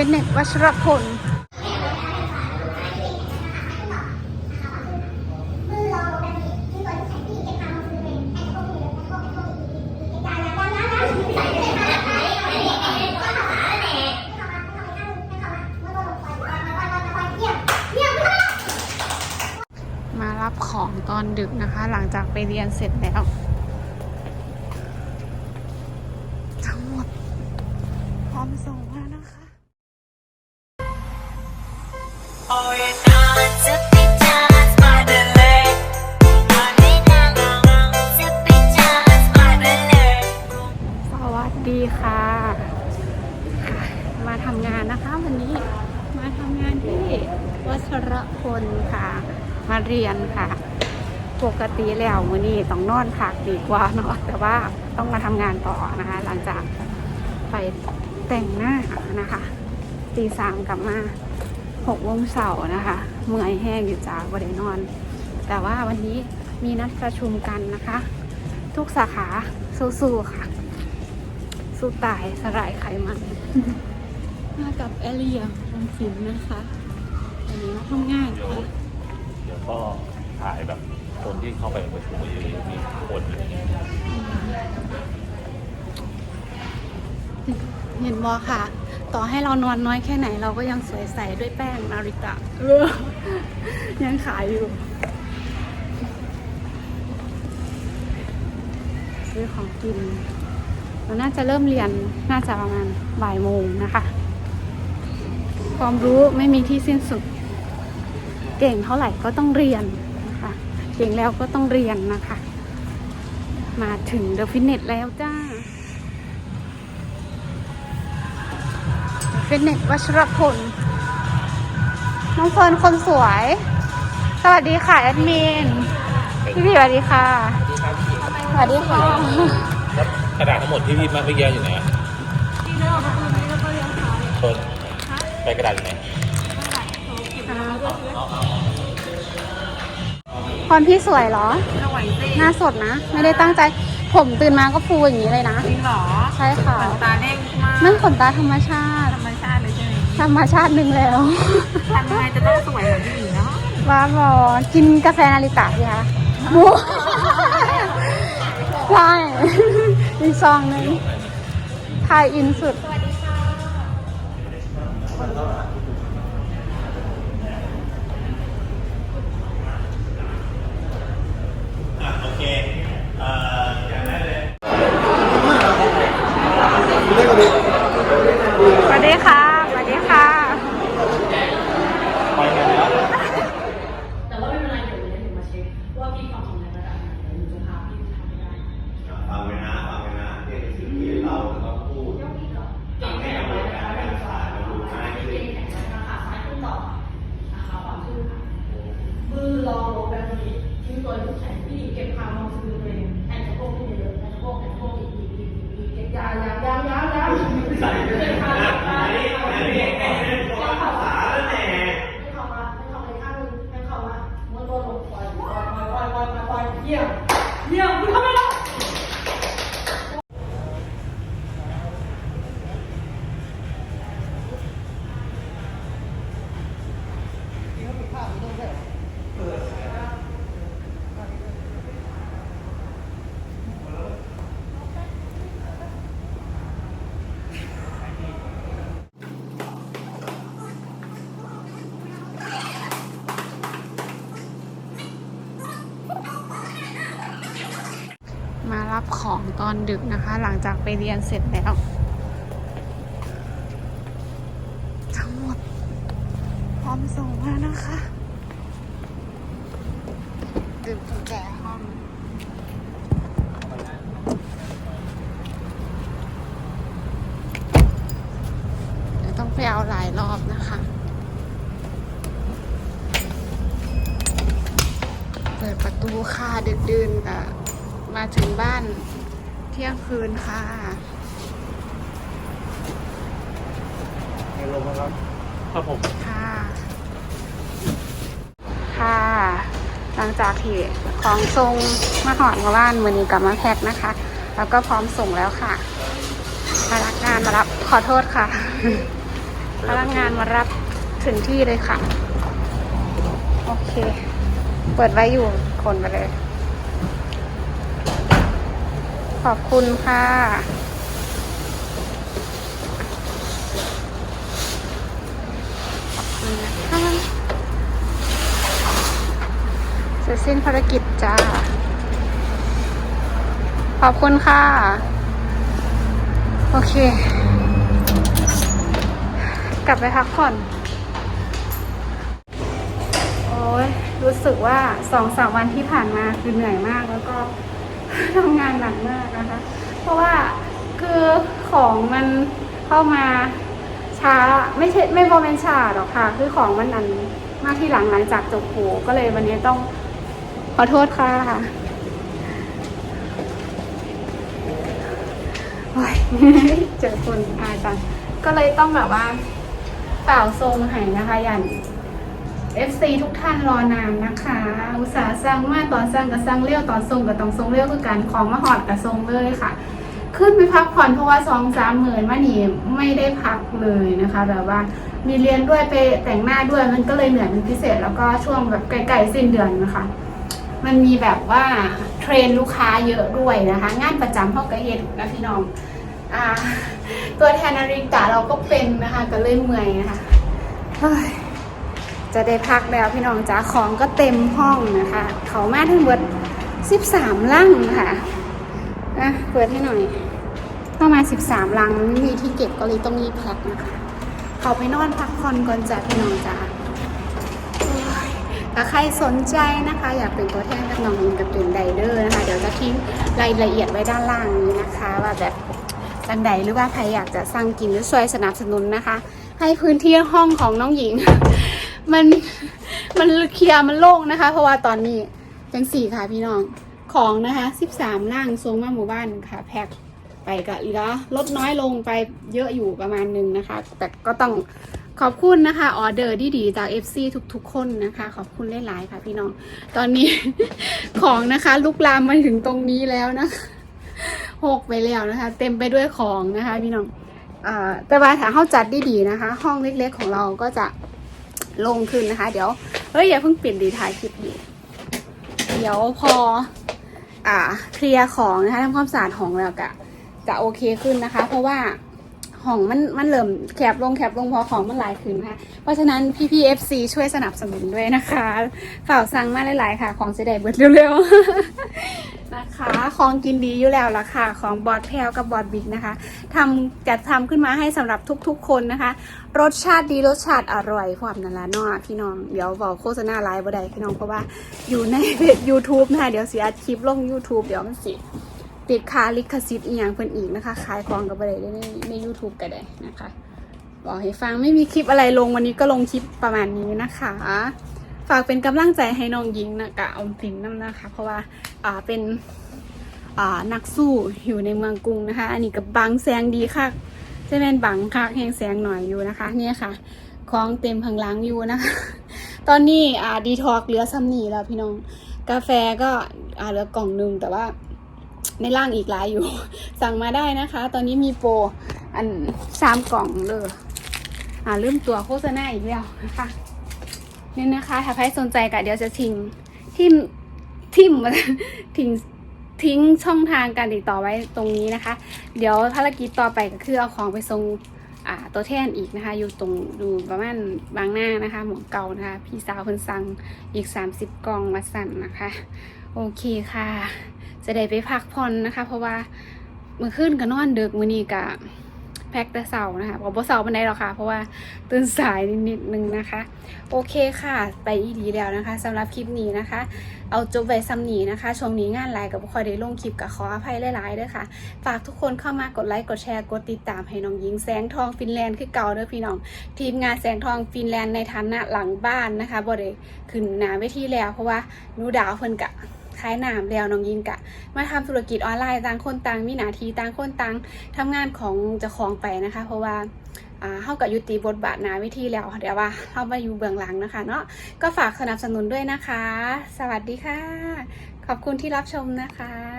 เป็นเน็ตวัชรพลมารับของตอนดึกนะคะ หลังจากไปเรียนเสร็จแล้ว ทั้งหมด พร้อมส่งแล้วนะคะ Oh, it's on to be just my delay. To be just my delay. สวัส ดีค่ะค่ะ มาทำงานนะคะวันนี้มาทำงานที่วัชรพลค่ะ มาเรียนค่ะ ปกติแล้วมื้อนี้ต้องนอนพักดีกว่าเนาะแต่ว่าต้องมาทำงานต่อนะคะ หลังจากไปแต่งหน้านะคะตีสามกลับมา หกโมงเสาร์นะคะเมื่อยแห้งอยู่จากวันได้นอน แต่ว่าวันนี้มีนัดประชุมกันนะคะ ทุกสาขาสู้ๆค่ะ สู้ตายสลายไขมันมากับแอเรียลงสินนะคะวันนี้มาทำงานเดี๋ยวค่ะเดี๋ยวก็ถ่ายแบบคนที่เข้าไปประชุมอยู่มีคนอะไรอย่างเงี้ยเห็นบอค่ะ ต่อให้เรานอนน้อยแค่ไหนเราก็ยังสวยใสด้วยแป้งนาริตะยังขายอยู่ ซื้อของกินเราน่าจะเริ่มเรียนน่าจะประมาณบ่ายโมงนะคะ ความรู้ไม่มีที่สิ้นสุด เก่งเท่าไหร่ก็ต้องเรียนนะคะ เก่งแล้วก็ต้องเรียนนะคะ มาถึงเดอะฟิตเนสแล้วจ้า ฟิตเนสวัชรพลน้องเฟิร์นคนสวย สวัสดีค่ะแอดมิน พี่พี่สวัสดีค่ะ สวัสดีค่ะแล้วกระดาษทั้งหมดที่พี่มาเมื่อกี้อยู่ไหนอะคนไปกระดาษอยู่ไหนพรพี่สวยเหรอ หน้าสดนะ ไม่ได้ตั้งใจ ผมตื่นมาก็ฟูอย่างนี้เลยนะ จริงเหรอใช่ค่ะตาเด้งมากนั่นขนตาธรรมชาติ ธรรมชาติเลยใช่ไหมธรรมชาติหนึ่งแล้วทำยังไงจะต้องสวยแบบพี่หญิงเนาะบ้าบอกินกาแฟนาริตะสิคะบูใช่อีกซองหนึงทายอินสุดโอเคเอ่ออย่างแรกเลย สวัสดีค่ะ สวัสดีค่ะ ไปกันแล้ว แต่ว่าไม่เป็นไรเดี๋ยวเดี๋ยวหนูมาเช็คว่าพี่ความสำเร็จระดับไหนเดี๋ยวหนูจะพาพี่ไปทำให้ได้ ฟังไว้นะฟังไว้นะเนี่ยเป็นสิ่งที่เราจะต้องพูด เก่งแข็งไว้นะคะหนึ่งสองเก่งแข็งไว้นะคะซ้ายขึ้นต่อนะคะขวาขึ้นค่ะมือรองลงแบบนี้ทิ้งตัวทุกแขน พี่เก็บความลงสะดือเลยแอนสะโพกไม่เยอะแอนสะโพกแอนสะโพกอีกอีกอีกอีกเก็บยาวยาวยาวยาวยาวใส่เก็บความอันนี้อันนี้อันนี้ตัวภาษาแล้วแน่ให้เข้ามาให้เข้ามาอีกข้างหนึงให้เข้ามาม้วนตัวลงปล่อยปล่อยปล่อยปล่อยปล่อยปล่อยเยี่ยมเยี่ยมคุณทำไม่ได้ มา รับของตอนดึกนะคะ หลังจากไปเรียนเสร็จแล้ว ทั้งหมดพร้อมส่งแล้วนะคะดื่มกุญแจห้องเดี๋ยวต้องไปเอาหลายรอบนะคะเปิดประตูค่ะดึกดื่นแต่ มาถึงบ้านเที่ยงคืนค่ะครับผมค่ะ ค่ะ หลังจากที่ของทรงมาหอดมาบ้านมือนี้กลับมาแพ็คนะคะ แล้วก็พร้อมส่งแล้วค่ะพนักงานมารับขอโทษค่ะพนักงานมารับถึงที่เลยค่ะ โอเค เปิดไว้อยู่คนไปเลย ข อบคุณค่ะ ขอบคุณนะคะเสร็จสิ้นภารกิจจ้า ขอบคุณค่ะ โอเค กลับไปพักผ่อน โอ้ยรู้สึกว่าสองสามวันที่ผ่านมาคือเหนื่อยมากแล้วก็ ทำงานหนักมากนะคะ เพราะว่าคือของมันเข้ามาช้าไม่ใช่ไม่โมเมนช้าหรอกค่ะ คือของมันอันมากที่หลังหลังจากจบโผก็เลยวันนี้ต้องขอโทษค่ะโอ้ยเจอคนอายจังก็เลยต้องแบบว่าเปล่าทรงให้นะคะ อย่าง FC ทุกท่านรอนานนะคะ อุตส่าห์สร้างมาตอนสร้างกับสร้างเลี้ยวตอนทรงกับต้องทรงเลี้ยวคือการของมาหอดกับทรงเลยค่ะ ขึ้นไปพักผ่อนเพราะว่าสองสามหมื่นมานี่ไม่ได้พักเลยนะคะแบบว่ามีเรียนด้วยไปแต่งหน้าด้วยมันก็เลยเหนื่อยเป็นพิเศษ แล้วก็ช่วงแบบใกลๆสิ้นเดือนนะคะมันมีแบบว่าเทรนลูกค้าเยอะด้วยนะคะ งานประจำเท่ากับเฮ็ดนะพี่น้องอ่าตัวแทนนาฬิกาเราก็เป็นนะคะก็เลยเมื่อยนะคะ จะได้พักแล้วพี่น้องจ๋าของก็เต็มห้องนะคะ เขามาทั้งหมด13ลังค่ะอะเปิดให้หน่อยเข้ามา 13ลังไม่มีที่เก็บก็เลยต้องรีบแพ็คนะคะ เขาไปนอนพักผ่อนก่อนจ้ะพี่น้องจ๋าถ้าใครสนใจนะคะ อยากเป็นตัวแทนกับน้องอินกับตุนไดเดอร์นะคะ เดี๋ยวจะทิ้งรายละเอียดไว้ด้านล่างนี้นะคะ ว่าแบบจังใดหรือว่าใครอยากจะสั่งกินหรือช่วยสนับสนุนนะคะ ให้พื้นที่ห้องของน้องหญิง มันมันเคลียร์มันโล่งนะคะ เพราะว่าตอนนี้จังสี่ค่ะพี่น้องของนะคะสิบสามล่างทรงมาหมู่บ้านค่ะแพ็คไปก็เหลือลดน้อยลงไปเยอะอยู่ประมาณหนึงนะคะ แต่ก็ต้องขอบคุณนะคะออเดอร์ที่ดีจาก FC ทุกๆ คนนะคะ ขอบคุณหลายๆค่ะพี่น้อง ตอนนี้ ของนะคะลุกลามมาถึงตรงนี้แล้วนะคะหกไปแล้วนะคะ เต็มไปด้วยของนะคะ พี่น้องอแต่ว่าถ้าเข้าจัดด้ดีนะคะ ห้องเล็กๆของเราก็จะ ลงขึ้นนะคะ เดี๋ยวเฮ้ยอย่าเพิ่งเปลี่ยนดีถ่ายคลิปดีเดี๋ยวพอ อ่า เคลียร์ของนะคะทำความสะอาดของแล้วก็จะโอเคขึ้นนะคะ เพราะว่าของมันมันเริ่มแคบลงแคบลงเพอของมันหลายขึ้นนะคะเพราะฉะนั้นพี่พีเอฟซีช่วยสนับสนุนด้วยนะคะฝ่ากสั่งมาหลาย ๆ ค่ะ ของจะได้เบิดเร็ว ๆ นะคะของกินดีอยู่แล้วล่ะค่ะ ของบอดแพลกับบอดบิ๊กนะคะทำจัดทำขึ้นมาให้สำหรับทุกๆ คนนะคะ รสชาติดีรสชาติอร่อยความนันละเนาะพี่น้อง เดี๋ยวบอกโฆษณาไลฟ์บ่ได้พี่น้องเพราะว่าอยู่ในเพจ YouTube นะคะเดี๋ยวเสียคลิปลง YouTube เดี๋ยวมันสิติดคาลิขสิทธิ์อีกอย่างเพิ่นอีกนะคะขายของกับบ่ได้ในใน YouTube ก็ได้นะคะ บอกให้ฟังไม่มีคลิปอะไรลงวันนี้ก็ลงคลิปประมาณนี้นะคะ ฝากเป็นกำลังใจให้น้องหญิงนะกะอมสินน้ำนะคะ เพราะว่าอ่าเป็นอ่านักสู้อยู่ในเมืองกรุงนะคะ อันนี้กับบางแสงดีค่ะจะเป็นบังคักแหงแสงหน่อยอยู่นะคะ เนี่ยค่ะของเต็มพังหลังอยู่นะคะ ตอนนี้อ่าดีท็อกเหลือซัมนี่แล้วพี่น้อง กาแฟก็อ่าเหลือกล่องหนึงแต่ว่าในร่างอีกหลายอยู่ สั่งมาได้นะคะ ตอนนี้มีโปรอันสามกล่องเลยอ่าลืมตัวโฆษณาอีกแล้วนะคะ นี่นะคะถ้าใครสนใจก็เดี๋ยวจะทิ้งทิมทิมทิ้งทิ้งช่องทางการติดต่อไว้ตรงนี้นะคะ เดี๋ยวภารกิจต่อไปก็คือเอาของไปส่งอ่าตัวแทนอีกนะคะ อยู่ตรงดูประมาณบางหน้านะคะ หมองเก่านะคะ พี่สาวเพิ่นสั่งอีก 30 กล่องมาสั่นนะคะ โอเคค่ะ จะได้ไปพักผ่อนนะคะ เพราะว่าเมื่อคืนก็นอนดึกมื้อนี้ก็ แพ็กแต่เสาร์นะคะบอกว่าเสาร์บันได้หรอกค่ะ เพราะว่าตื่นสายนิดนึงนะคะ โอเคค่ะ ไปอีดีแล้วนะคะสำหรับคลิปนี้นะคะ เอาจบไว้ซ้ำนี้นะคะ ช่วงนี้งานไลน์กับคอยได้ลงคลิปกับขออภัยหลายๆด้วยค่ะ ฝากทุกคนเข้ามากดไลค์กดแชร์กดติดตามให้น้องหญิงแสงทองฟินแลนด์คือเก่าเด้อพี่น้อง ทีมงานแสงทองฟินแลนด์ในฐานะหลังบ้านนะคะบ่ได้ขึ้นหนาเวทีแล้ว เพราะว่านูดาวเพิ่นกะ ขายน้ำแล้วน้องยินกะ มาทำธุรกิจออนไลน์ต่างคนต่างมีหนาทีต่างคนต่างทำงานของจะของไปนะคะ เพราะว่าเข้ากับยุติบทบาทนาวิธีแล้วเดี๋ยวว่าเข้ามาอยู่เบื้องหลังนะคะเนาะก็ฝากสนับสนุนด้วยนะคะ สวัสดีค่ะ ขอบคุณที่รับชมนะคะ